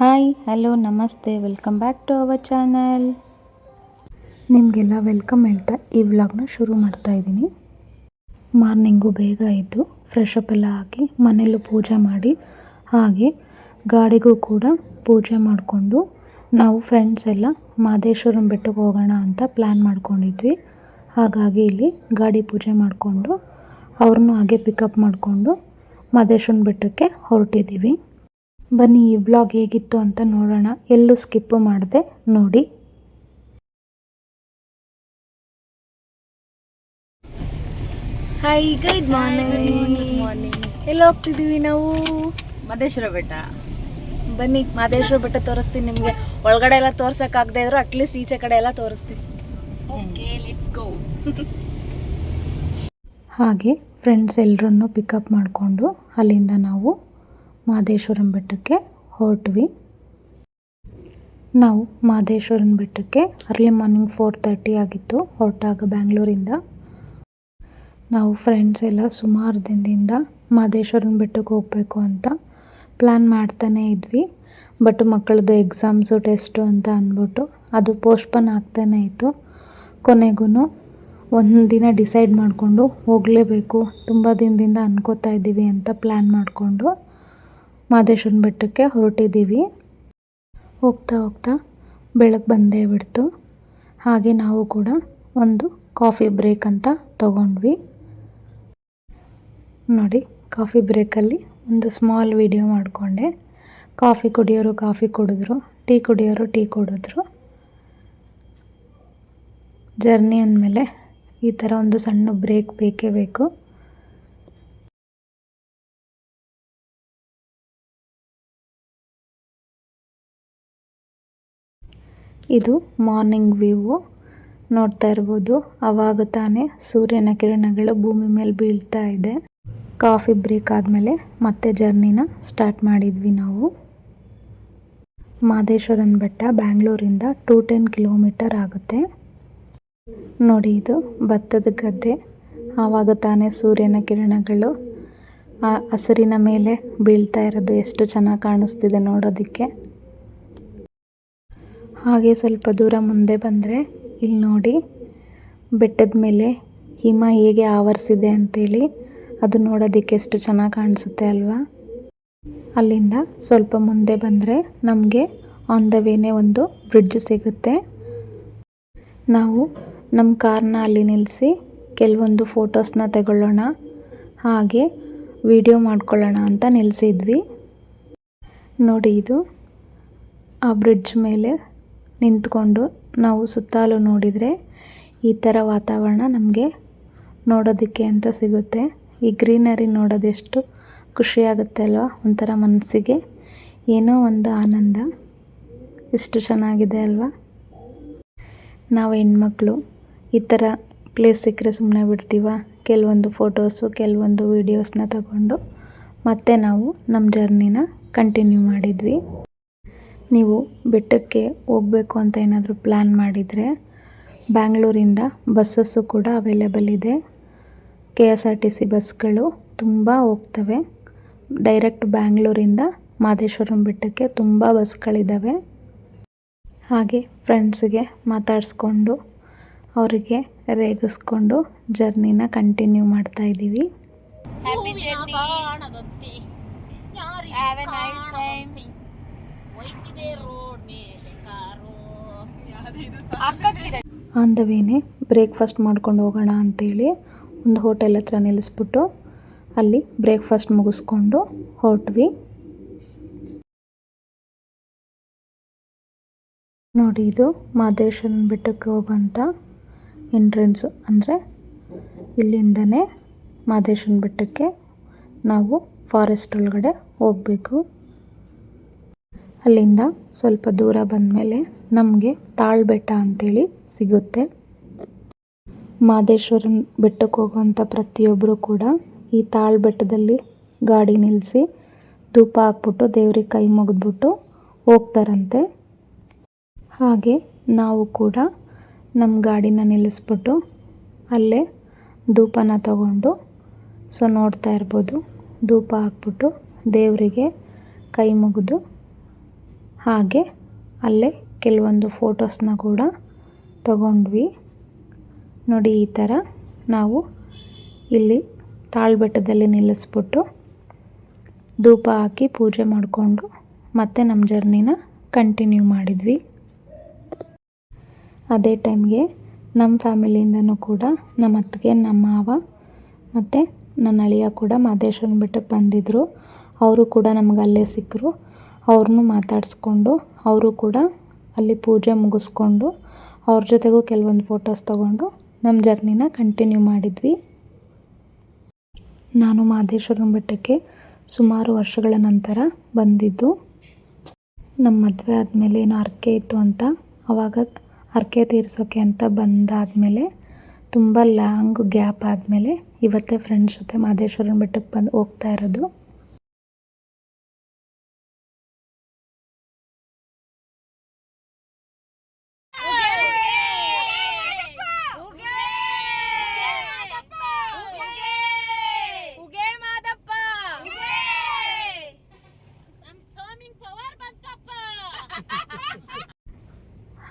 Hi, hello, ನಮಸ್ತೆ, welcome back to our channel. ನಿಮಗೆಲ್ಲ welcome ಹೇಳ್ತಾ ಈ ವ್ಲಾಗ್ನ ಶುರು ಮಾಡ್ತಾ ಇದ್ದೀನಿ. ಮಾರ್ನಿಂಗು ಬೇಗ ಎದ್ದು ಫ್ರೆಶ್ ಅಪ್ ಎಲ್ಲ ಹಾಕಿ ಮನೆಯಲ್ಲೂ ಪೂಜೆ ಮಾಡಿ, ಹಾಗೆ ಗಾಡಿಗೂ ಕೂಡ ಪೂಜೆ ಮಾಡಿಕೊಂಡು ನಾವು ಫ್ರೆಂಡ್ಸ್ ಎಲ್ಲ ಮಾದೇಶ್ವರನ ಬೆಟ್ಟಕ್ಕೆ ಹೋಗೋಣ ಅಂತ ಪ್ಲ್ಯಾನ್ ಮಾಡ್ಕೊಂಡಿದ್ವಿ. ಹಾಗಾಗಿ ಇಲ್ಲಿ ಗಾಡಿ ಪೂಜೆ ಮಾಡಿಕೊಂಡು ಅವ್ರನ್ನೂ ಹಾಗೆ ಪಿಕಪ್ ಮಾಡಿಕೊಂಡು ಮಾದೇಶ್ವರನ ಬೆಟ್ಟಕ್ಕೆ ಹೊರಟಿದ್ದೀವಿ. ಬನ್ನಿ ಈ ಬ್ಲಾಗ್ ಹೇಗಿತ್ತು ಅಂತ ನೋಡೋಣ. ಎಲ್ಲೂ ಸ್ಕಿಪ್ಪು ಮಾಡದೆ ನೋಡಿ. ಹಾಯ್ ಗುಡ್ ಮಾರ್ನಿಂಗ್ ಎಲ್ಲ ಹೋಗ್ತಿದ್ದೀವಿ ನಾವು? ಮದೇಶ್ವರ ಬೆಟ್ಟ. ಬನ್ನಿ ಮಾದೇಶ್ವರ ಬೆಟ್ಟ ತೋರಿಸ್ತೀನಿ ನಿಮಗೆ. ಒಳಗಡೆ ಎಲ್ಲ ತೋರ್ಸೋಕ್ಕಾಗದೇ ಇದ್ರು ಅಟ್ಲೀಸ್ಟ್ ಈಚೆ ಕಡೆ ಎಲ್ಲ ತೋರಿಸ್ತೀನಿ. ಓಕೆ ಲೆಟ್ಸ್ ಗೋ ಹಾಗೆ ಫ್ರೆಂಡ್ಸ್ ಎಲ್ಲರನ್ನು ಪಿಕಪ್ ಮಾಡಿಕೊಂಡು ಅಲ್ಲಿಂದ ನಾವು ಮಾದೇಶ್ವರನ ಬೆಟ್ಟಕ್ಕೆ ಹೊರಟ್ವಿ. ನಾವು ಮಾದೇಶ್ವರನ ಬೆಟ್ಟಕ್ಕೆ ಅರ್ಲಿ ಮಾರ್ನಿಂಗ್ ಫೋರ್ ತರ್ಟಿ ಆಗಿತ್ತು, ಹೊರಟಾಗ ಬ್ಯಾಂಗ್ಳೂರಿಂದ. ನಾವು ಫ್ರೆಂಡ್ಸ್ ಎಲ್ಲ ಸುಮಾರು ದಿನದಿಂದ ಮಾದೇಶ್ವರನ ಬೆಟ್ಟಕ್ಕೆ ಹೋಗಬೇಕು ಅಂತ ಪ್ಲ್ಯಾನ್ ಮಾಡ್ತಾನೇ ಇದ್ವಿ. ಬಟ್ ಮಕ್ಕಳದ್ದು ಎಕ್ಸಾಮ್ಸು, ಟೆಸ್ಟು ಅಂತ ಅಂದ್ಬಿಟ್ಟು ಅದು ಪೋಸ್ಟ್ಪೋನ್ ಆಗ್ತಾನೇ ಇತ್ತು. ಕೊನೆಗೂ ಒಂದು ದಿನ ಡಿಸೈಡ್ ಮಾಡಿಕೊಂಡು ಹೋಗಲೇಬೇಕು, ತುಂಬ ದಿನದಿಂದ ಅನ್ಕೋತಾ ಇದ್ದೀವಿ ಅಂತ ಪ್ಲ್ಯಾನ್ ಮಾಡಿಕೊಂಡು. ಮಾದೇಶ್ವರನ ಬೆಟ್ಟಕ್ಕೆ ಹೊರಟಿದ್ದೀವಿ. ಹೋಗ್ತಾ ಹೋಗ್ತಾ ಬೆಳಗ್ಗೆ ಬಂದೇ ಬಿಡ್ತು. ಹಾಗೆ ನಾವು ಕೂಡ ಒಂದು ಕಾಫಿ ಬ್ರೇಕ್ ಅಂತ ತಗೊಂಡ್ವಿ. ನೋಡಿ, ಕಾಫಿ ಬ್ರೇಕಲ್ಲಿ ಒಂದು ಸ್ಮಾಲ್ ವಿಡಿಯೋ ಮಾಡಿಕೊಂಡೆ. ಕಾಫಿ ಕುಡಿಯೋರು ಕಾಫಿ ಕುಡಿದ್ರು, ಟೀ ಕುಡಿಯೋರು ಟೀ ಕುಡಿದ್ರು. ಜರ್ನಿ ಅಂದಮೇಲೆ ಈ ಥರ ಒಂದು ಸಣ್ಣ ಬ್ರೇಕ್ ಬೇಕೇ ಬೇಕು. ಇದು ಮಾರ್ನಿಂಗ್ ವ್ಯೂ. ನೋಡ್ತಾ ಇರಬಹುದು ಅವಾಗ ತಾನೇ ಸೂರ್ಯನ ಕಿರಣಗಳು ಭೂಮಿ ಮೇಲೆ ಬೀಳ್ತಾ ಇದೆ. ಕಾಫಿ ಬ್ರೇಕ್ ಆದಮೇಲೆ ಮತ್ತೆ ಜರ್ನಿನ ಸ್ಟಾರ್ಟ್ ಮಾಡಿದ್ವಿ ನಾವು. ಮಾದೇಶ್ವರನ ಬೆಟ್ಟ ಬ್ಯಾಂಗ್ಳೂರಿಂದ ಟೂ ಟೆನ್ ಕಿಲೋಮೀಟರ್ ಆಗುತ್ತೆ. ನೋಡಿ ಇದು ಭತ್ತದ ಗದ್ದೆ. ಆವಾಗ ತಾನೇ ಸೂರ್ಯನ ಕಿರಣಗಳು ಆ ಹಸಿರಿನ ಮೇಲೆ ಬೀಳ್ತಾ ಇರೋದು ಎಷ್ಟು ಚೆನ್ನಾಗಿ ಕಾಣಿಸ್ತಿದೆ ನೋಡೋದಕ್ಕೆ. ಹಾಗೆ ಸ್ವಲ್ಪ ದೂರ ಮುಂದೆ ಬಂದರೆ ಇಲ್ಲಿ ನೋಡಿ. ಬೆಟ್ಟದ ಮೇಲೆ ಹಿಮ ಹೇಗೆ ಆವರಿಸಿದೆ ಅಂತೇಳಿ ಅದು ನೋಡೋದಕ್ಕೆ ಎಷ್ಟು ಚೆನ್ನಾಗಿ ಕಾಣಿಸುತ್ತೆ ಅಲ್ವಾ? ಅಲ್ಲಿಂದ ಸ್ವಲ್ಪ ಮುಂದೆ ಬಂದರೆ ನಮಗೆ ಆನ್ ದ ವೇನೇ ಒಂದು ಬ್ರಿಡ್ಜ್ ಸಿಗುತ್ತೆ. ನಾವು ನಮ್ಮ ಕಾರ್ನ ಅಲ್ಲಿ ನಿಲ್ಲಿಸಿ ಕೆಲವೊಂದು ಫೋಟೋಸ್ನ ತಗೊಳ್ಳೋಣ. ಹಾಗೆ ವಿಡಿಯೋ ಮಾಡ್ಕೊಳ್ಳೋಣ ಅಂತ ನಿಲ್ಲಿಸಿದ್ವಿ ನೋಡಿ ಇದು ಆ ಬ್ರಿಡ್ಜ್ ಮೇಲೆ ನಿಂತ್ಕೊಂಡು ನಾವು ಸುತ್ತಲೂ ನೋಡಿದರೆ ಈ ಥರ ವಾತಾವರಣ ನಮಗೆ ನೋಡೋದಕ್ಕೆ ಅಂತ ಸಿಗುತ್ತೆ. ಈ ಗ್ರೀನರಿ ನೋಡೋದೆಷ್ಟು ಖುಷಿಯಾಗುತ್ತೆ ಅಲ್ವಾ? ಒಂಥರ ಮನಸ್ಸಿಗೆ ಏನೋ ಒಂದು ಆನಂದ. ಎಷ್ಟು ಚೆನ್ನಾಗಿದೆ ಅಲ್ವಾ? ನಾವು ಹೆಣ್ಮಕ್ಳು, ಈ ಥರ ಪ್ಲೇಸ್ ಸಿಕ್ಕರೆ ಸುಮ್ಮನೆ ಬಿಡ್ತೀವ? ಕೆಲವೊಂದು ಫೋಟೋಸು ಕೆಲವೊಂದು ವೀಡಿಯೋಸ್ನ ತಗೊಂಡು ಮತ್ತೆ ನಾವು ನಮ್ಮ ಜರ್ನಿನ ಕಂಟಿನ್ಯೂ ಮಾಡಿದ್ವಿ. ನೀವು ಬೆಟ್ಟಕ್ಕೆ ಹೋಗಬೇಕು ಅಂತ ಏನಾದರೂ ಪ್ಲ್ಯಾನ್ ಮಾಡಿದರೆ ಬ್ಯಾಂಗ್ಳೂರಿಂದ ಬಸ್ಸಸ್ಸು ಕೂಡ ಅವೈಲೇಬಲ್ ಇದೆ. K S R T C ಬಸ್ಗಳು ತುಂಬ ಹೋಗ್ತವೆ. ಡೈರೆಕ್ಟ್ ಬ್ಯಾಂಗ್ಳೂರಿಂದ ಮಾದೇಶ್ವರಂ ಬೆಟ್ಟಕ್ಕೆ ತುಂಬ ಬಸ್ಗಳಿದ್ದಾವೆ ಹಾಗೆ ಫ್ರೆಂಡ್ಸ್ಗೆ ಮಾತಾಡಿಸ್ಕೊಂಡು ಅವರಿಗೆ ರೇಗಿಸ್ಕೊಂಡು ಜರ್ನಿನ ಕಂಟಿನ್ಯೂ ಮಾಡ್ತಾ ಇದ್ದೀವಿ ಆನ್ ದ ವೇನೆ ಬ್ರೇಕ್ಫಾಸ್ಟ್ ಮಾಡ್ಕೊಂಡು ಹೋಗೋಣ ಅಂತೇಳಿ ಒಂದು ಹೋಟೆಲ್ ಹತ್ರ ನಿಲ್ಲಿಸ್ಬಿಟ್ಟು ಅಲ್ಲಿ ಬ್ರೇಕ್ಫಾಸ್ಟ್ ಮುಗಿಸ್ಕೊಂಡು ಹೊರಟ್ವಿ. ನೋಡಿ, ಇದು ಮಾದೇಶ್ವರನ ಬೆಟ್ಟಕ್ಕೆ ಹೋಗೋಂಥ ಎಂಟ್ರೆನ್ಸು ಅಂದರೆ ಇಲ್ಲಿಂದನೇ ಮಹದೇಶ್ವರನ ಬೆಟ್ಟಕ್ಕೆ ನಾವು ಫಾರೆಸ್ಟ್ ಒಳಗಡೆ ಹೋಗಬೇಕು. ಅಲ್ಲಿಂದ ಸ್ವಲ್ಪ ದೂರ ಬಂದಮೇಲೆ ನಮಗೆ ತಾಳ್ಬೆಟ್ಟ ಅಂಥೇಳಿ ಸಿಗುತ್ತೆ. ಮಾದೇಶ್ವರನ ಬೆಟ್ಟಕ್ಕೆ ಹೋಗುವಂಥ ಪ್ರತಿಯೊಬ್ಬರು ಕೂಡ ಈ ತಾಳ್ಬೆಟ್ಟದಲ್ಲಿ ಗಾಡಿ ನಿಲ್ಲಿಸಿ ಧೂಪ ಹಾಕ್ಬಿಟ್ಟು ದೇವ್ರಿಗೆ ಕೈ ಮುಗಿದ್ಬಿಟ್ಟು ಹೋಗ್ತಾರಂತೆ. ಹಾಗೆ ನಾವು ಕೂಡ ನಮ್ಮ ಗಾಡಿನ ನಿಲ್ಲಿಸ್ಬಿಟ್ಟು ಅಲ್ಲೇ ಧೂಪನ ತಗೊಂಡು ಸೊ ನೋಡ್ತಾ ಇರ್ಬೋದು. ಧೂಪ ಹಾಕ್ಬಿಟ್ಟು ದೇವರಿಗೆ ಕೈ ಮುಗಿದು ಹಾಗೆ ಅಲ್ಲೇ ಕೆಲವೊಂದು ಫೋಟೋಸ್ನ ಕೂಡ ತಗೊಂಡ್ವಿ. ನೋಡಿ ಈ ಥರ ನಾವು ಇಲ್ಲಿ ತಾಳ್ಬೆಟ್ಟದಲ್ಲಿ ನಿಲ್ಲಿಸ್ಬಿಟ್ಟು ಧೂಪ ಹಾಕಿ ಪೂಜೆ ಮಾಡಿಕೊಂಡು ಮತ್ತೆ ನಮ್ಮ ಜರ್ನಿನ ಕಂಟಿನ್ಯೂ ಮಾಡಿದ್ವಿ. ಅದೇ ಟೈಮ್ಗೆ ನಮ್ಮ ಫ್ಯಾಮಿಲಿಯಿಂದನೂ ಕೂಡ ನಮ್ಮ ಅತ್ತಿಗೆ, ನಮ್ಮ ಮಾವ ಮತ್ತು ನನ್ನ ಅಳಿಯ ಕೂಡ ಮಾದೇಶ್ವರನ ಬೆಟ್ಟಕ್ಕೆ ಬಂದಿದ್ದರು ಅವರು ಕೂಡ ನಮ್ಗೆ ಅಲ್ಲೇ ಸಿಕ್ಕರು. ಅವ್ರನ್ನೂ ಮಾತಾಡಿಸ್ಕೊಂಡು ಅವರು ಕೂಡ ಅಲ್ಲಿ ಪೂಜೆ ಮುಗಿಸ್ಕೊಂಡು ಅವ್ರ ಜೊತೆಗೂ ಕೆಲವೊಂದು ಫೋಟೋಸ್ ತೊಗೊಂಡು ನಮ್ಮ ಜರ್ನಿನ ಕಂಟಿನ್ಯೂ ಮಾಡಿದ್ವಿ. ನಾನು ಮಾದೇಶ್ವರನ ಬೆಟ್ಟಕ್ಕೆ ಸುಮಾರು ವರ್ಷಗಳ ನಂತರ ಬಂದಿದ್ದು. ನಮ್ಮ ಮದುವೆ ಆದಮೇಲೆ ಏನು ಹರಕೆ ಇತ್ತು ಅಂತ ಆವಾಗ ಹರಕೆ ತೀರಿಸೋಕೆ ಅಂತ ಬಂದಾದಮೇಲೆ ತುಂಬ ಲಾಂಗ್ ಗ್ಯಾಪ್ ಆದಮೇಲೆ ಇವತ್ತೇ ಫ್ರೆಂಡ್ಸ್ ಜೊತೆ ಮಾದೇಶ್ವರನ ಬೆಟ್ಟಕ್ಕೆ ಬಂದು ಹೋಗ್ತಾ ಇರೋದು.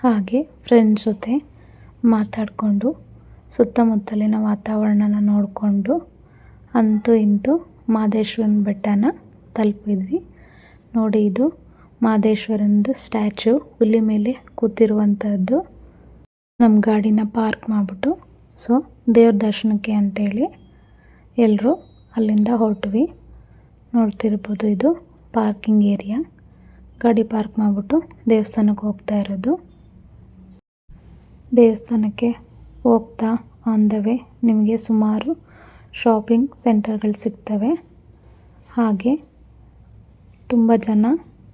ಹಾಗೆ ಫ್ರೆಂಡ್ಸ್ ಜೊತೆ ಮಾತಾಡಿಕೊಂಡು ಸುತ್ತಮುತ್ತಲಿನ ವಾತಾವರಣನ ನೋಡಿಕೊಂಡು ಅಂತೂ ಇಂತೂ ಮಾದೇಶ್ವರನ ಬೆಟ್ಟನ ತಲುಪಿದ್ವಿ. ನೋಡಿ ಇದು ಮಾದೇಶ್ವರಂದು ಸ್ಟ್ಯಾಚು ಹುಲಿ ಮೇಲೆ ಕೂತಿರುವಂಥದ್ದು ನಮ್ಮ ಗಾಡಿನ ಪಾರ್ಕ್ ಮಾಡಿಬಿಟ್ಟು ಸೊ ದೇವ್ರ ದರ್ಶನಕ್ಕೆ ಅಂತೇಳಿ ಎಲ್ಲರೂ ಅಲ್ಲಿಂದ ಹೊರಟ್ವಿ. ನೋಡ್ತಿರ್ಬೋದು ಇದು ಪಾರ್ಕಿಂಗ್ ಏರಿಯಾ ಗಾಡಿ ಪಾರ್ಕ್ ಮಾಡಿಬಿಟ್ಟು ದೇವಸ್ಥಾನಕ್ಕೆ ಹೋಗ್ತಾ ಇರೋದು. ದೇವಸ್ಥಾನಕ್ಕೆ ಹೋಗ್ತಾ ಆನ್ ದ ವೇ ನಿಮಗೆ ಸುಮಾರು ಶಾಪಿಂಗ್ ಸೆಂಟರ್ಗಳು ಸಿಗ್ತವೆ. ಹಾಗೆ ತುಂಬ ಜನ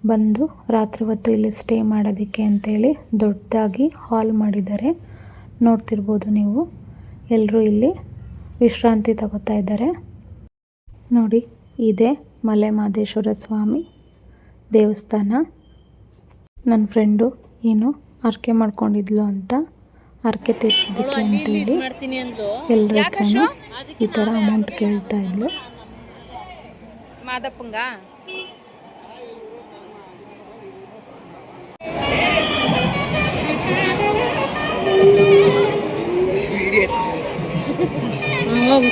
ಬಂದು ರಾತ್ರಿ ಹೊತ್ತು ಇಲ್ಲಿ ಸ್ಟೇ ಮಾಡೋದಕ್ಕೆ ಅಂತೇಳಿ ದೊಡ್ಡದಾಗಿ ಹಾಲ್ ಮಾಡಿದ್ದಾರೆ. ನೋಡ್ತಿರ್ಬೋದು ನೀವು. ಎಲ್ಲರೂ ಇಲ್ಲಿ ವಿಶ್ರಾಂತಿ ತಗೋತಾ ಇದ್ದಾರೆ. ನೋಡಿ, ಇದೇ ಮಲೆ ಮಹದೇಶ್ವರ ಸ್ವಾಮಿ ದೇವಸ್ಥಾನ. ನನ್ನ ಫ್ರೆಂಡು ಏನು ಹರಕೆ ಮಾಡ್ಕೊಂಡಿದ್ಲು ಅಂತ ಹರಕೆ ತೀರಿಸೋದಕ್ಕೆ ಅಂತೇಳಿ ಎಲ್ಲರ ಹತ್ರನೂ ಈ ಥರ ಅಮೌಂಟ್ ಕೇಳ್ತಾ ಇದ್ಲು. ಮಾದಪ್ಪಂಗ?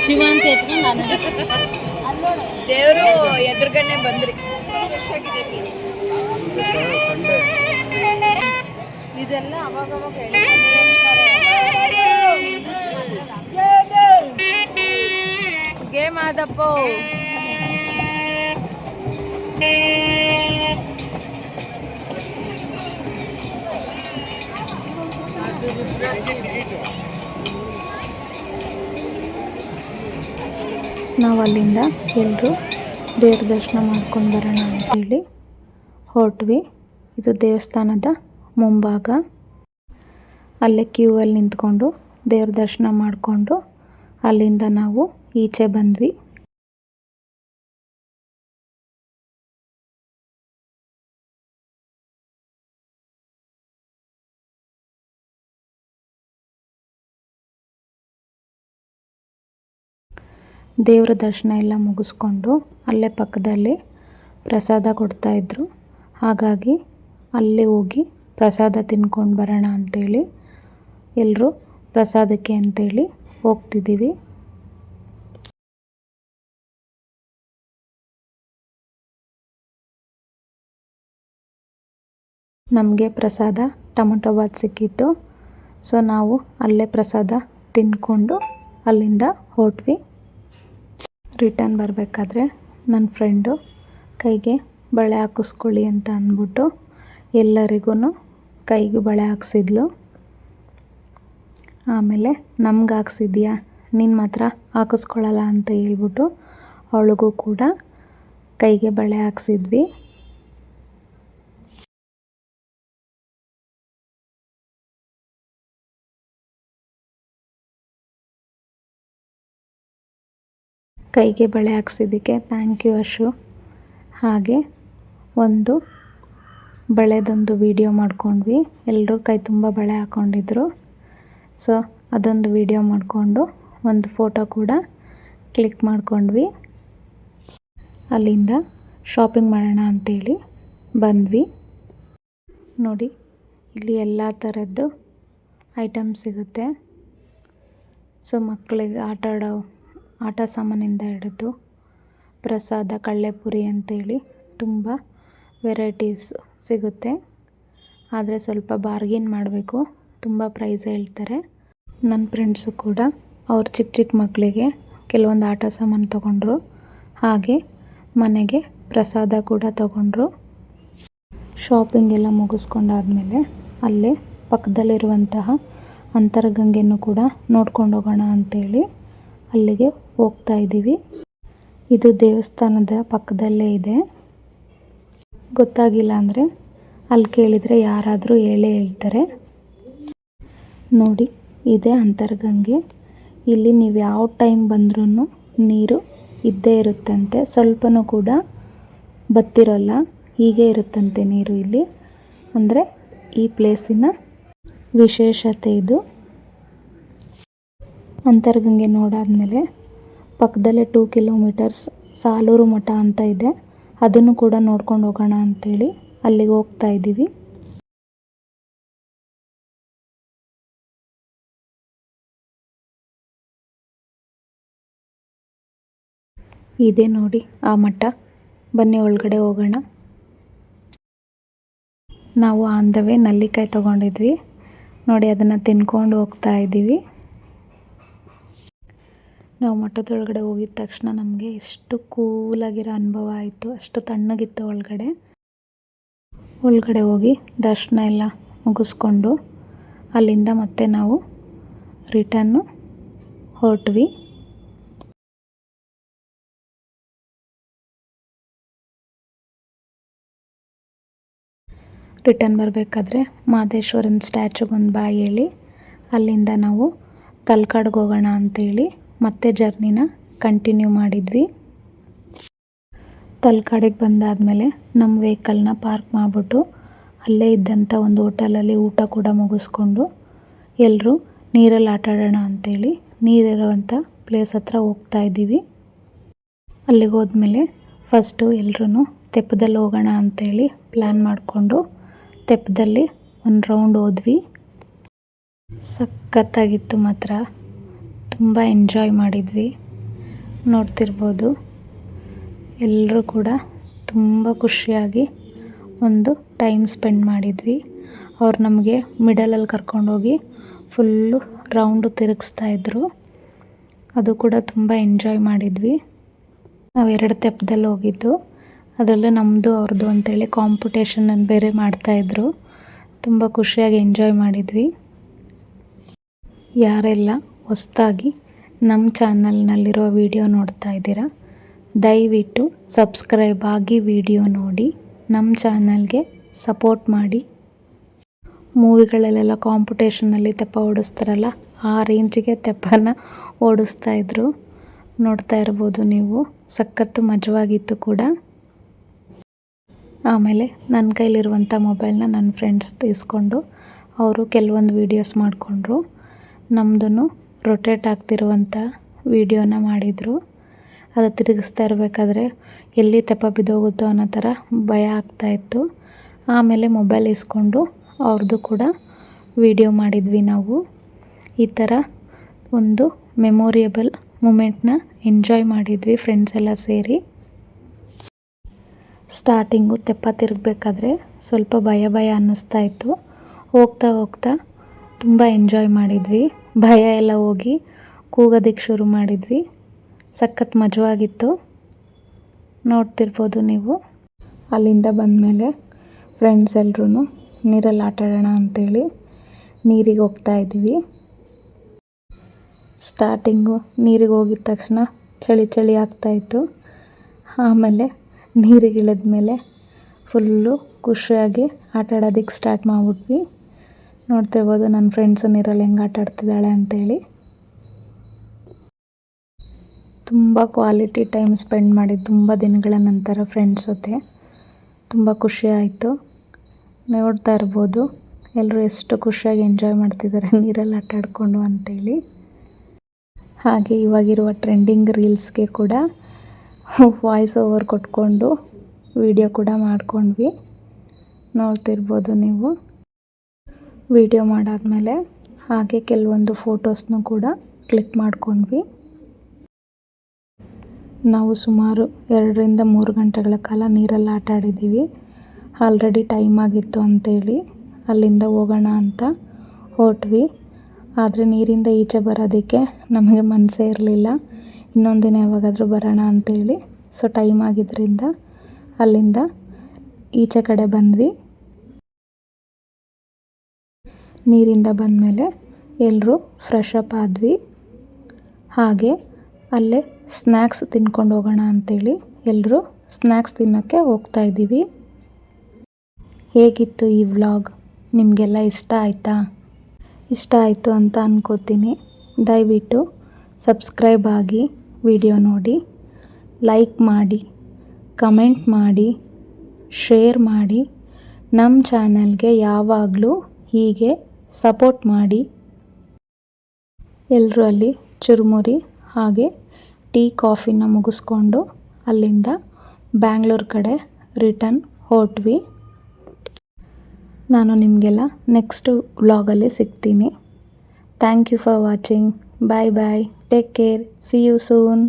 ಶಿವ ಅಂತ ದೇವರು ಎದುರುಗಡೆ ಬಂದ್ರಿ. ಇದೆಲ್ಲ ಅವಾಗ ಅವಾಗ ಗೇ ಮಾದಪ್ಪ ನಾವು ಅಲ್ಲಿಂದ ಎಲ್ಲರೂ ದೇವ್ರ ದರ್ಶನ ಮಾಡ್ಕೊಂಡು ಬರೋಣ ಅಂತೇಳಿ ಹೊರಟ್ವಿ. ಇದು ದೇವಸ್ಥಾನದ ಮುಂಭಾಗ ಅಲ್ಲೇ ಕ್ಯೂ ಅಲ್ಲಿ ನಿಂತ್ಕೊಂಡು ದೇವ್ರ ದರ್ಶನ ಮಾಡಿಕೊಂಡು ಅಲ್ಲಿಂದ ನಾವು ಈಚೆ ಬಂದ್ವಿ. ದೇವ್ರ ದರ್ಶನ ಎಲ್ಲ ಮುಗಿಸ್ಕೊಂಡು ಅಲ್ಲೇ ಪಕ್ಕದಲ್ಲಿ ಪ್ರಸಾದ ಕೊಡ್ತಾಯಿದ್ರು ಹಾಗಾಗಿ ಅಲ್ಲೇ ಹೋಗಿ ಪ್ರಸಾದ ತಿನ್ಕೊಂಡು ಬರೋಣ ಅಂತೇಳಿ ಎಲ್ಲರೂ ಪ್ರಸಾದಕ್ಕೆ ಅಂತೇಳಿ ಹೋಗ್ತಿದ್ದೀವಿ. ನಮಗೆ ಪ್ರಸಾದ ಟೊಮೊಟೊ ಬಾತ್ ಸಿಕ್ಕಿತ್ತು. ಸೊ ನಾವು ಅಲ್ಲೇ ಪ್ರಸಾದ ತಿಂದ್ಕೊಂಡು ಅಲ್ಲಿಂದ ಹೊರಟ್ವಿ. ರಿಟರ್ನ್ ಬರಬೇಕಾದ್ರೆ ನನ್ನ ಫ್ರೆಂಡು, ಕೈಗೆ ಬಳೆ ಹಾಕಿಸ್ಕೊಳ್ಳಿ ಅಂತ ಅಂದ್ಬಿಟ್ಟು ಎಲ್ಲರಿಗೂ ಕೈಗೆ ಬಳೆ ಹಾಕ್ಸಿದ್ಲು. ಆಮೇಲೆ ನಮ್ಗೆ ಹಾಕ್ಸಿದ್ಯಾ? ನಿನ್ನ ಮಾತ್ರ ಹಾಕಿಸ್ಕೊಳ್ಳಲ್ಲ ಅಂತ ಹೇಳ್ಬಿಟ್ಟು ಅವಳಿಗೂ ಕೂಡ ಕೈಗೆ ಬಳೆ ಹಾಕ್ಸಿದ್ವಿ. ಕೈಗೆ ಬಳೆ ಹಾಕ್ಸಿದ್ದಕ್ಕೆ ಥ್ಯಾಂಕ್ ಯು ಅಶು. ಹಾಗೆ ಒಂದು ಬಳೆದೊಂದು ವಿಡಿಯೋ ಮಾಡ್ಕೊಂಡ್ವಿ. ಎಲ್ಲರೂ ಕೈ ತುಂಬ ಬಳೆ ಹಾಕ್ಕೊಂಡಿದ್ರು ಸೊ ಅದೊಂದು ವಿಡಿಯೋ ಮಾಡಿಕೊಂಡು ಒಂದು ಫೋಟೋ ಕೂಡ ಕ್ಲಿಕ್ ಮಾಡ್ಕೊಂಡ್ವಿ. ಅಲ್ಲಿಂದ ಶಾಪಿಂಗ್ ಮಾಡೋಣ ಅಂತೇಳಿ ಬಂದ್ವಿ. ನೋಡಿ, ಇಲ್ಲಿ ಎಲ್ಲ ಥರದ್ದು ಐಟಮ್ ಸಿಗುತ್ತೆ. ಸೊ ಮಕ್ಕಳಿಗೆ ಆಟ ಆಡೋ, ಆಟ ಸಾಮಾನಿಂದ ಹಿಡಿದು ಪ್ರಸಾದ, ಕಳ್ಳೆಪುರಿ ಅಂತೇಳಿ ತುಂಬ ವೆರೈಟೀಸ್ ಸಿಗುತ್ತೆ. ಆದರೆ ಸ್ವಲ್ಪ ಬಾರ್ಗೇನ್ ಮಾಡಬೇಕು. ತುಂಬ ಪ್ರೈಸ್ ಹೇಳ್ತಾರೆ. ನನ್ನ ಫ್ರೆಂಡ್ಸು ಕೂಡ ಅವ್ರ ಚಿಕ್ಕ ಚಿಕ್ಕ ಮಕ್ಕಳಿಗೆ ಕೆಲವೊಂದು ಆಟ ಸಾಮಾನು ತೊಗೊಂಡ್ರು. ಹಾಗೆ ಮನೆಗೆ ಪ್ರಸಾದ ಕೂಡ ತೊಗೊಂಡ್ರು. ಶಾಪಿಂಗ್ ಎಲ್ಲ ಮುಗಿಸ್ಕೊಂಡಾದ್ಮೇಲೆ ಅಲ್ಲೇ ಪಕ್ಕದಲ್ಲಿರುವಂತಹ ಅಂತರಗಂಗೆಯನ್ನು ಕೂಡ ನೋಡ್ಕೊಂಡು ಹೋಗೋಣ ಅಂತೇಳಿ ಅಲ್ಲಿಗೆ ಹೋಗ್ತಾ ಇದ್ದೀವಿ ಇದು ದೇವಸ್ಥಾನದ ಪಕ್ಕದಲ್ಲೇ ಇದೆ. ಗೊತ್ತಾಗಿಲ್ಲ ಅಂದರೆ ಅಲ್ಲಿ ಕೇಳಿದರೆ ಯಾರಾದರೂ ಹೇಳೇ ಹೇಳ್ತಾರೆ. ನೋಡಿ, ಇದೇ ಅಂತರ್ಗಂಗೆ. ಇಲ್ಲಿ ನೀವು ಯಾವ ಟೈಮ್ ಬಂದ್ರೂ ನೀರು ಇದ್ದೇ ಇರುತ್ತಂತೆ. ಸ್ವಲ್ಪನೂ ಕೂಡ ಬತ್ತಿರೋಲ್ಲ, ಹೀಗೆ ಇರುತ್ತಂತೆ ನೀರು ಇಲ್ಲಿ. ಅಂದರೆ ಈ ಪ್ಲೇಸಿನ ವಿಶೇಷತೆ ಇದು. ಅಂತರ್ಗಂಗೆ ನೋಡಾದಮೇಲೆ ಪಕ್ಕದಲ್ಲೇ ಟೂ ಕಿಲೋಮೀಟರ್ಸ್ ಸಾಲೂರು ಮಠ ಅಂತ ಇದೆ. ಅದನ್ನು ಕೂಡ ನೋಡ್ಕೊಂಡು ಹೋಗೋಣ ಅಂತೇಳಿ ಅಲ್ಲಿಗೆ ಹೋಗ್ತಾ ಇದ್ದೀವಿ. ಇದೆ ನೋಡಿ ಆ ಮಠ. ಬನ್ನಿ ಒಳಗಡೆ ಹೋಗೋಣ. ನಾವು ಆನ್ ದ ವೇ ನಲ್ಲಿಕಾಯಿ ತೊಗೊಂಡಿದ್ವಿ. ನೋಡಿ ಅದನ್ನು ತಿನ್ಕೊಂಡು ಹೋಗ್ತಾ ಇದ್ದೀವಿ. ನಾವು ಮಠದೊಳಗಡೆ ಹೋಗಿದ ತಕ್ಷಣ ನಮಗೆ ಎಷ್ಟು ಕೂಲಾಗಿರೋ ಅನುಭವ ಆಯಿತು. ಅಷ್ಟು ತಣ್ಣಗಿತ್ತು ಒಳಗಡೆ. ಒಳಗಡೆ ಹೋಗಿ ದರ್ಶನ ಎಲ್ಲ ಮುಗಿಸ್ಕೊಂಡು ಅಲ್ಲಿಂದ ಮತ್ತೆ ನಾವು ರಿಟನ್ನು ಹೊರಟ್ವಿ. ರಿಟರ್ನ್ ಬರಬೇಕಾದ್ರೆ ಮಾದೇಶ್ವರನ ಸ್ಟ್ಯಾಚುಗೊಂದು ಬಾಯಿ ಹೇಳಿ, ಅಲ್ಲಿಂದ ನಾವು ತಲ್ಕಾಡ್ಗೆ ಹೋಗೋಣ ಅಂತೇಳಿ ಮತ್ತೆ ಜರ್ನಿನ ಕಂಟಿನ್ಯೂ ಮಾಡಿದ್ವಿ. ತಲ್ಕಾಡಿಗೆ ಬಂದಾದಮೇಲೆ ನಮ್ಮ ವೆಹಿಕಲ್ನ ಪಾರ್ಕ್ ಮಾಡಿಬಿಟ್ಟು ಅಲ್ಲೇ ಇದ್ದಂಥ ಒಂದು ಹೋಟೆಲಲ್ಲಿ ಊಟ ಕೂಡ ಮುಗಿಸ್ಕೊಂಡು ಎಲ್ಲರೂ ನೀರಲ್ಲಿ ಆಟ ಆಡೋಣ ಅಂತೇಳಿ ನೀರಿರುವಂಥ ಪ್ಲೇಸ್ ಹತ್ರ ಹೋಗ್ತಾ ಇದ್ದೀವಿ. ಅಲ್ಲಿಗೆ ಹೋದ್ಮೇಲೆ ಫಸ್ಟು ಎಲ್ಲರೂ ತೆಪ್ಪದಲ್ಲಿ ಹೋಗೋಣ ಅಂತೇಳಿ ಪ್ಲ್ಯಾನ್ ಮಾಡಿಕೊಂಡು ತೆಪ್ಪದಲ್ಲಿ ಒಂದು ರೌಂಡ್ ಹೋದ್ವಿ. ಸಖತ್ತಾಗಿತ್ತು ಮಾತ್ರ. ತುಂಬ ಎಂಜಾಯ್ ಮಾಡಿದ್ವಿ. ನೋಡ್ತಿರ್ಬೋದು. ಎಲ್ಲರೂ ಕೂಡ ತುಂಬ ಖುಷಿಯಾಗಿ ಒಂದು ಟೈಮ್ ಸ್ಪೆಂಡ್ ಮಾಡಿದ್ವಿ. ಅವ್ರು ನಮಗೆ ಮಿಡಲಲ್ಲಿ ಕರ್ಕೊಂಡೋಗಿ ಫುಲ್ಲು ರೌಂಡು ತಿರುಗಿಸ್ತಾ ಇದ್ದರು ಅದು ಕೂಡ ತುಂಬ ಎಂಜಾಯ್ ಮಾಡಿದ್ವಿ. ನಾವು ಎರಡು ತೆಪ್ಪದಲ್ಲಿ ಹೋಗಿದ್ದು. ಅದರಲ್ಲೂ ನಮ್ಮದು ಅವ್ರದ್ದು ಅಂತೇಳಿ ಕಾಂಪಿಟೇಷನನ್ನು ಬೇರೆ ಮಾಡ್ತಾಯಿದ್ರು ತುಂಬ ಖುಷಿಯಾಗಿ ಎಂಜಾಯ್ ಮಾಡಿದ್ವಿ. ಯಾರೆಲ್ಲ ಹೊಸ್ದಾಗಿ ನಮ್ಮ ಚಾನಲ್ನಲ್ಲಿರೋ ವಿಡಿಯೋ ನೋಡ್ತಾ ಇದ್ದೀರಾ? ದಯವಿಟ್ಟು ಸಬ್ಸ್ಕ್ರೈಬ್ ಆಗಿ ವಿಡಿಯೋ ನೋಡಿ, ನಮ್ಮ ಚಾನಲ್ಗೆ ಸಪೋರ್ಟ್ ಮಾಡಿ. ಮೂವಿಗಳಲ್ಲೆಲ್ಲ ಕಾಂಪಿಟೇಷನಲ್ಲಿ ತೆಪ್ಪ ಓಡಿಸ್ತಾರಲ್ಲ, ಆ ರೇಂಜಿಗೆ ತೆಪ್ಪನ ಓಡಿಸ್ತಾ ಇದ್ರು. ನೋಡ್ತಾ ಇರ್ಬೋದು ನೀವು, ಸಖತ್ತು ಮಜವಾಗಿತ್ತು ಕೂಡ. ಆಮೇಲೆ ನನ್ನ ಕೈಲಿರುವಂಥ ಮೊಬೈಲ್ನ ನನ್ನ ಫ್ರೆಂಡ್ಸ್ ಇಸ್ಕೊಂಡು, ಅವರು ಕೆಲವೊಂದು ವೀಡಿಯೋಸ್ ಮಾಡಿಕೊಂಡ್ರು. ನಮ್ಮದನ್ನು ರೊಟೇಟ್ ಆಗ್ತಿರುವಂಥ ವೀಡಿಯೋನ ಮಾಡಿದರು. ಅದು ತಿರುಗಿಸ್ತಾ ಇರಬೇಕಾದ್ರೆ ಎಲ್ಲಿ ತೆಪ್ಪ ಬಿದ್ದೋಗುತ್ತೋ ಅನ್ನೋ ಥರ ಭಯ ಆಗ್ತಾಯಿತ್ತು ಆಮೇಲೆ ಮೊಬೈಲ್ ಇಸ್ಕೊಂಡು ಅವ್ರದ್ದು ಕೂಡ ವೀಡಿಯೋ ಮಾಡಿದ್ವಿ ನಾವು. ಈ ಥರ ಒಂದು ಮೆಮೊರಿಯಬಲ್ ಮೂಮೆಂಟ್ನ ಎಂಜಾಯ್ ಮಾಡಿದ್ವಿ ಫ್ರೆಂಡ್ಸ್ ಎಲ್ಲ ಸೇರಿ. ಸ್ಟಾರ್ಟಿಂಗು ತೆಪ್ಪ ತಿರುಗಬೇಕಾದ್ರೆ ಸ್ವಲ್ಪ ಭಯ ಭಯ ಅನ್ನಿಸ್ತಾ ಇತ್ತು. ಹೋಗ್ತಾ ಹೋಗ್ತಾ ತುಂಬ ಎಂಜಾಯ್ ಮಾಡಿದ್ವಿ. ಭಯ ಎಲ್ಲ ಹೋಗಿ ಕೂಗೋದಕ್ಕೆ ಶುರು ಮಾಡಿದ್ವಿ. ಸಖತ್ ಮಜವಾಗಿತ್ತು. ನೋಡ್ತಿರ್ಬೋದು ನೀವು. ಅಲ್ಲಿಂದ ಬಂದಮೇಲೆ ಫ್ರೆಂಡ್ಸ್ ಎಲ್ಲರೂ ನೀರಲ್ಲಿ ಆಟಾಡೋಣ ಅಂಥೇಳಿ ನೀರಿಗೆ ಹೋಗ್ತಾ ಇದ್ವಿ ಸ್ಟಾರ್ಟಿಂಗು ನೀರಿಗೆ ಹೋಗಿದ ತಕ್ಷಣ ಚಳಿ ಚಳಿ ಆಗ್ತಾಯಿತ್ತು ಆಮೇಲೆ ನೀರಿಗೆ ಇಳಿದ ಮೇಲೆ ಫುಲ್ಲು ಖುಷಿಯಾಗಿ ಆಟ ಆಡೋದಕ್ಕೆ ಸ್ಟಾರ್ಟ್ ಮಾಡಿಬಿಟ್ವಿ. ನೋಡ್ತಿರ್ಬೋದು ನನ್ನ ಫ್ರೆಂಡ್ಸು ನೀರಲ್ಲಿ ಹೆಂಗೆ ಆಟ ಆಡ್ತಿದ್ದಾಳೆ ಅಂತೇಳಿ. ತುಂಬ ಕ್ವಾಲಿಟಿ ಟೈಮ್ ಸ್ಪೆಂಡ್ ಮಾಡಿ ತುಂಬ ದಿನಗಳ ನಂತರ ಫ್ರೆಂಡ್ಸ್ ಜೊತೆ. ತುಂಬ ಖುಷಿ ಆಯಿತು. ನೋಡ್ತಾ ಇರ್ಬೋದು ಎಲ್ಲರೂ ಎಷ್ಟು ಖುಷಿಯಾಗಿ ಎಂಜಾಯ್ ಮಾಡ್ತಿದ್ದಾರೆ ನೀರಲ್ಲಿ ಆಟ ಆಡಿಕೊಂಡು ಅಂತೇಳಿ. ಹಾಗೆ ಇವಾಗಿರುವ ಟ್ರೆಂಡಿಂಗ್ ರೀಲ್ಸ್ಗೆ ಕೂಡ ವಾಯ್ಸ್ ಓವರ್ ಕೊಟ್ಕೊಂಡು ವಿಡಿಯೋ ಕೂಡ ಮಾಡ್ಕೊಂಡ್ವಿ. ನೋಡ್ತಿರ್ಬೋದು ನೀವು. ವಿಡಿಯೋ ಮಾಡಾದಮೇಲೆ ಹಾಗೆ ಕೆಲವೊಂದು ಫೋಟೋಸ್ನು ಕೂಡ ಕ್ಲಿಕ್ ಮಾಡ್ಕೊಂಡ್ವಿ. ನಾವು ಸುಮಾರು ಎರಡರಿಂದ ಮೂರು ಗಂಟೆಗಳ ಕಾಲ ನೀರಲ್ಲಿ ಆಟ ಆಡಿದ್ದೀವಿ. ಆಲ್ರೆಡಿ ಟೈಮ್ ಆಗಿತ್ತು ಅಂತೇಳಿ ಅಲ್ಲಿಂದ ಹೋಗೋಣ ಅಂತ ಹೊರಟ್ವಿ. ಆದರೆ ನೀರಿಂದ ಈಚೆ ಬರೋದಕ್ಕೆ ನಮಗೆ ಮನಸ್ಸೇ ಇರಲಿಲ್ಲ. ಇನ್ನೊಂದು ದಿನ ಯಾವಾಗಾದರೂ ಬರೋಣ ಅಂತೇಳಿ. ಸೊ ಟೈಮ್ ಆಗಿದ್ದರಿಂದ ಅಲ್ಲಿಂದ ಈಚೆ ಕಡೆ ಬಂದ್ವಿ. ನೀರಿಂದ ಬಂದಮೇಲೆ ಎಲ್ಲರೂ ಫ್ರೆಶ್ ಅಪ್ ಆದ್ವಿ. ಹಾಗೆ ಅಲ್ಲೇ ಸ್ನ್ಯಾಕ್ಸ್ ತಿನ್ಕೊಂಡು ಹೋಗೋಣ ಅಂತೇಳಿ ಎಲ್ಲರೂ ಸ್ನ್ಯಾಕ್ಸ್ ತಿನ್ನೋಕ್ಕೆ ಹೋಗ್ತಾ ಇದ್ದೀವಿ. ಹೇಗಿತ್ತು ಈ ವ್ಲಾಗ್ ನಿಮಗೆಲ್ಲ ಇಷ್ಟ ಆಯಿತಾ? ಇಷ್ಟ ಆಯಿತು ಅಂತ ಅನ್ಕೋತೀನಿ. ದಯವಿಟ್ಟು ಸಬ್ಸ್ಕ್ರೈಬ್ ಆಗಿ ವಿಡಿಯೋ ನೋಡಿ ಲೈಕ್ ಮಾಡಿ ಕಮೆಂಟ್ ಮಾಡಿ ಶೇರ್ ಮಾಡಿ. ನಮ್ಮ ಚಾನಲ್ಗೆ ಯಾವಾಗಲೂ ಹೀಗೆ ಸಪೋರ್ಟ್ ಮಾಡಿ. ಎಲ್ಲರೂ ಅಲ್ಲಿ ಚುರುಮುರಿ ಹಾಗೆ ಟೀ ಕಾಫಿನ ಮುಗಿಸ್ಕೊಂಡು ಅಲ್ಲಿಂದ ಬ್ಯಾಂಗ್ಳೂರು ಕಡೆ ರಿಟರ್ನ್ ಹೊರಟ್ವಿ. ನಾನು ನಿಮಗೆಲ್ಲ ನೆಕ್ಸ್ಟು ವ್ಲಾಗಲ್ಲಿ ಸಿಗ್ತೀನಿ. Thank you for watching. Bye bye. Take care. See you soon.